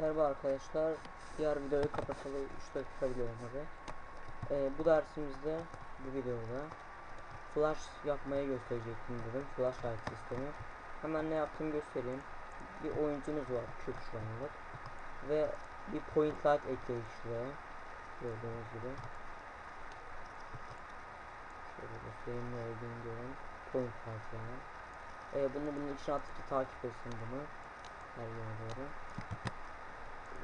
Merhaba arkadaşlar. Diğer videoyu kapatalı 3 dakika bile olmadı. Ee, bu dersimizde bu videoda flash yapmayı gösterecektim dedim. Flashlight sistemi. Hemen ne yaptığımı göstereyim. Bir oyuncumuz var küp şu anlık. Ve bir point light ekledik şuraya. Gördüğünüz gibi. Şöyle göstereyim ne olduğunu görün. Point light yani. Ee, bunu bunun içine attık ki takip etsin bunu. Her yere doğru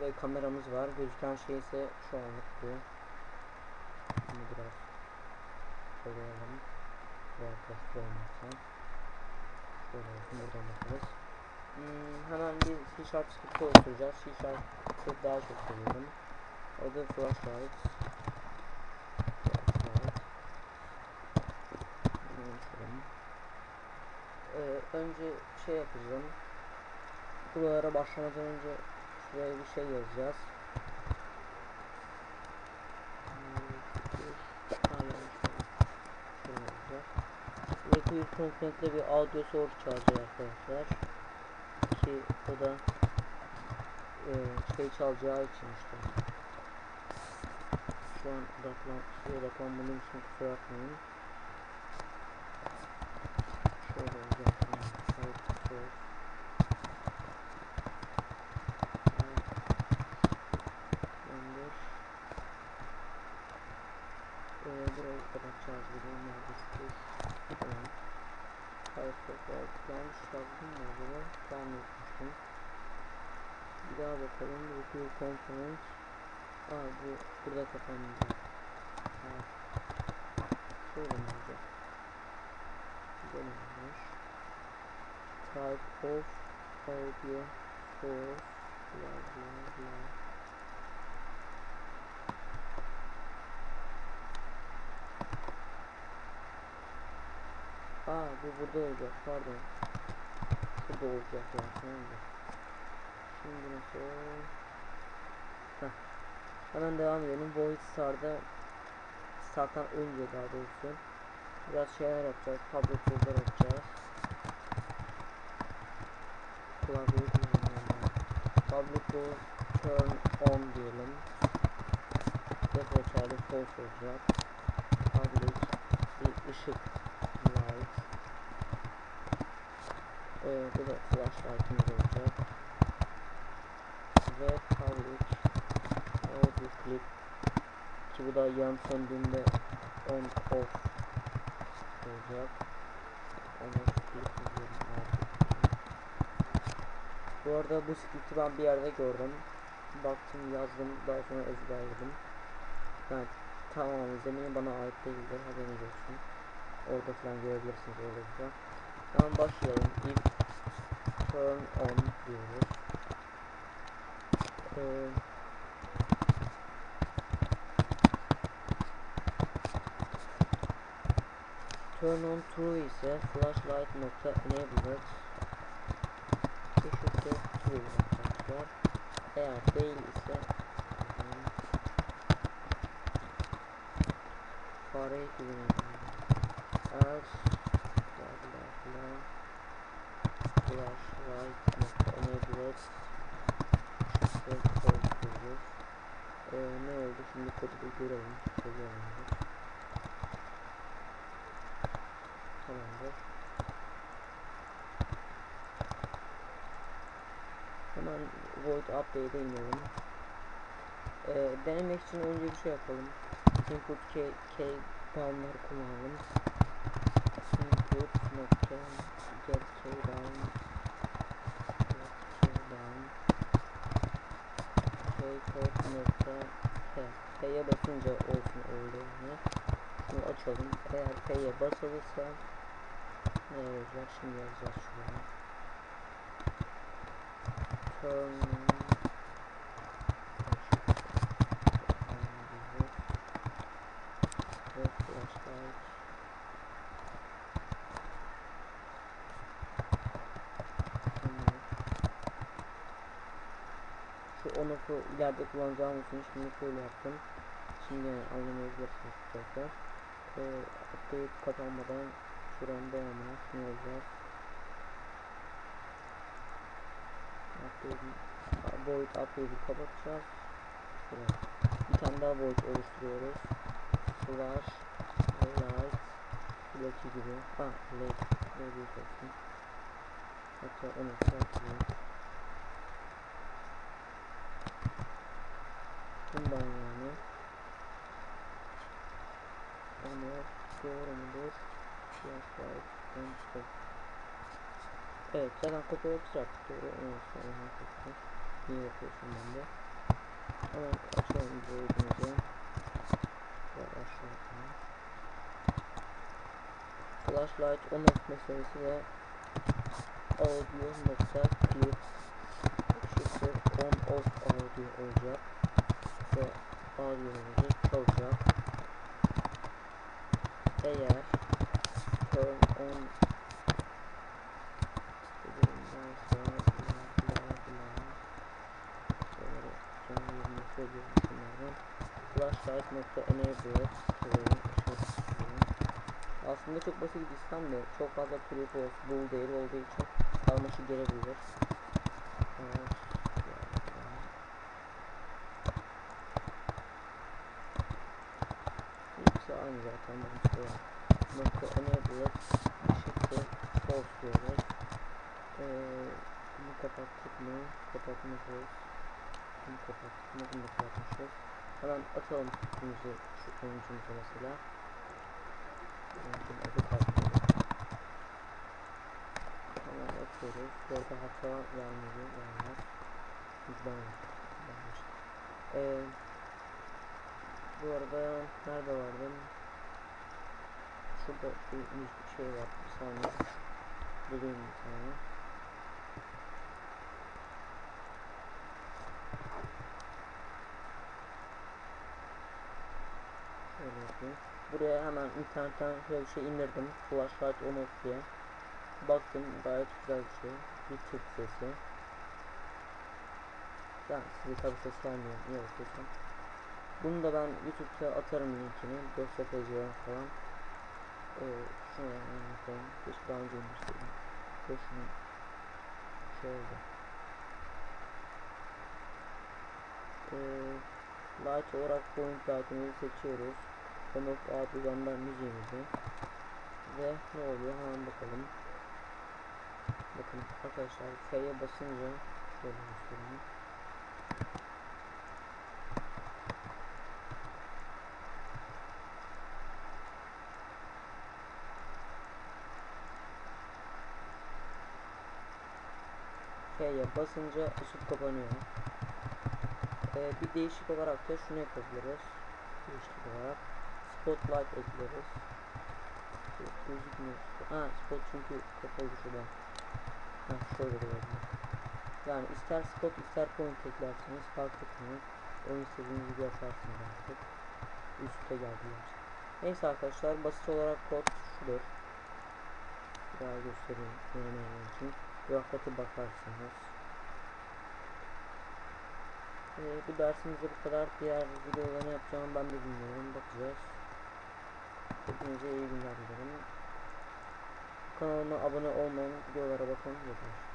ve kameramız var. Gözüken şey ise şu anlık bu. Bunu biraz koyalım. Arkadaşlar olmazsa. Şöyle olsun buradan bakarız. Hmm, hemen bir C Sharp script'i oluşturacağız. C Sharp'ı daha çok seviyorum. Adı Flashlight. Flashlight. Önce şey yapacağım. Buralara başlamadan önce Şuraya bir şey yazacağız. Bir komponentle bir audio source çağıracak arkadaşlar. Ki o da e, şey çalacağı için işte. Şu an odaklan, şey odaklanmadığım için kusura bakmayın. Şöyle olacak. Site source. Gönder. Ee, burayı kapatacağız bir de neredeyse. Tamam. Firefox yanlış yazdım mı acaba? Tamam yapmıştım. Bir daha bakalım. Review component. Aa bu burada. Ha. Şöyle mi olacak? Denemiş. Type of audio source bla bla bla. Aa bu burada olacak pardon. Burada olacak ya tamamdır. Şimdi nasıl? Heh. Hemen devam edelim. Void Star'da Star'tan önce daha doğrusu biraz şeyler yapacağız. Public tool'lar yapacağız. Klavyeyi kullanıyorum. Public tool turn on diyelim. Default hali false olacak. Public bir ışık light. Ee, bu da flashlight'ımız olacak. Ve public audio clip ki bu da yan söndüğünde on off olacak. Onu clip izleyelim artık. Bu arada bu script'i ben bir yerde gördüm. Baktım yazdım daha sonra ezberledim. Yani tamam zemini bana ait değildir haberiniz olsun. Orada falan görebilirsiniz olursa. Hemen başlayalım. If turn on diyoruz. Ee, turn on true ise flashlight nokta enabled eşittir true arkadaşlar. Eğer değil ise fare kullanıyorum. Else ne oldu şimdi kodu görelim. Hemen void update'e inelim. Ee, denemek için önce bir şey yapalım. Input key down'ları kullanalım. P'ye basınca olsun oldu yani. Şunu açalım. Eğer p'ye basılırsa ne olacak şimdi yazacağız şuraya. Turn ve flashlight Tamam. Şu on off'u ileride kullanacağım için şimdi böyle yaptım. Şimdi anlamayabilirsiniz tekrar. Ee, update kapanmadan şuranın devamına ne olacak? Update void update'i kapatacağız. Şöyle bir tane daha void oluşturuyoruz. Slash light Lucky gibi. Ha late ne diyeceksin. Hatta onu saklayayım. Bundan yani. Ama doğru mudur? Flashlight and stop. Evet zaten kopya yapacak. Doğru onu sonra hakikaten. Niye yapıyorsun ben de? Hemen açalım bu oyunumuzu. Ve aşağıya. Flashlight on off meselesi de audio nokta clip eşittir on off audio olacak ve audiomuzu çalacak eğer turn on dediğimden sonra bla bla bla sonra canlı yerine söylüyorum bunlardan flashlight nokta enable koyayım aslında çok basit bir sistem de çok fazla creep olsun bul değeri olduğu için karmaşı gelebilir. Evet. Hepsi aynı zaten mantıklı. Nokta enable eşittir false diyoruz. Ee, bunu kapattık mı? Kapatmışız. Bunu kapattık mı? Bunu kapatmışız. Hemen atalım kutumumuzu şu oyuncumuza mesela. Oyuncunun adı kalktı. Hemen atıyoruz. Bu arada hata vermedi. Çünkü ben vermiş. Ee, bu arada nerede vardım? Şurada bir şey var. Bir saniye. Bulayım bir tane. Yapayım. Buraya hemen internetten şöyle bir şey indirdim. Flashlight off diye. Baktım gayet güzel bir şey. Bir tık sesi. Ben size tabi ses vermiyorum. Niye bakıyorsam. Bunu da ben YouTube'da atarım linkini. Dosya PC'ye falan. Ee, şunu yani anlatayım. Keşke daha önce indirseydim. Ve şunu şey oldu. Ee, light olarak point light'ımızı seçiyoruz. Komut adı gönder müziğimizi. Ve ne oluyor hemen bakalım. Bakın arkadaşlar F'ye basınca şöyle göstereyim. F'ye basınca ışık kapanıyor. Ee, bir değişik olarak da şunu yapabiliriz. Değişik olarak spotlight ekleriz. Gözükmüyor. Ha spot çünkü kapalı şurada. Ha şöyle olabilir. Yani ister spot ister point eklersiniz fark etmiyor. Oyun istediğiniz gibi yaparsınız artık. Üste geldiler. Neyse arkadaşlar basit olarak kod şudur. Daha göstereyim denemeyenler için. Rahatlatı bakarsınız. Ee, bu dersimizde bu kadar. Diğer videoları yapacağım ben de bilmiyorum. Bakacağız. Hepinize iyi günler dilerim. Kanalıma abone olmayın. Videolara bakın. Yeter.